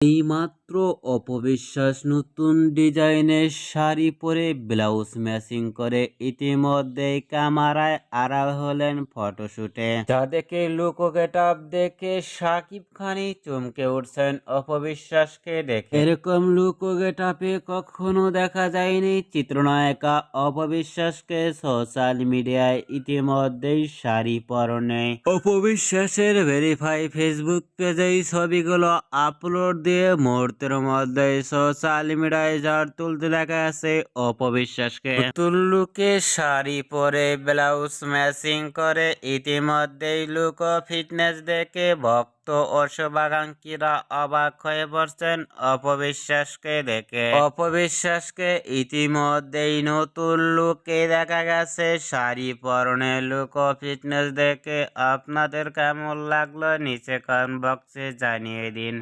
এইমাত্র অপবিশ্বাস নতুন ডিজাইনের শাড়ি পরে ব্লাউজ ম্যাচিং করে ইতিমধ্যেই ক্যামেরায় আড়াল হলেন ফটোশুটে। যা দেখে লুকো গেটআপ দেখে সাকিব খানই চমকে উঠছেন অপবিশ্বাসকে দেখে। এরকম লুকো গেটআপে কখনো দেখা যায়নি চিত্রনায়িকা অপবিশ্বাসকে সোশ্যাল মিডিয়ায় ইতিমধ্যেই শাড়ি পরনে। অপবিশ্বাসের ভেরিফাই ফেসবুক পেজেই ছবিগুলো আপলোড দিয়ে মুহূর্তের মধ্যে সোশ্যাল মিডিয়ায় ঝড় তুলতে দেখা গেছে অপবিশ্বাসকে। নতুন লুকে শাড়ি পরে ব্লাউজ ম্যাচিং করে ইতিমধ্যেই লুক ফিটনেস দেখে ভক্ত ও শুভাকাঙ্ক্ষীরা অবাক হয়ে পড়ছেন অপবিশ্বাসকে দেখে। অপবিশ্বাসকে ইতিমধ্যেই নতুন লুকে দেখা গেছে শাড়ি পরনে লুক ফিটনেস দেখে আপনাদের কেমন লাগল নিচে কমেন্ট বক্সে জানিয়ে দিন।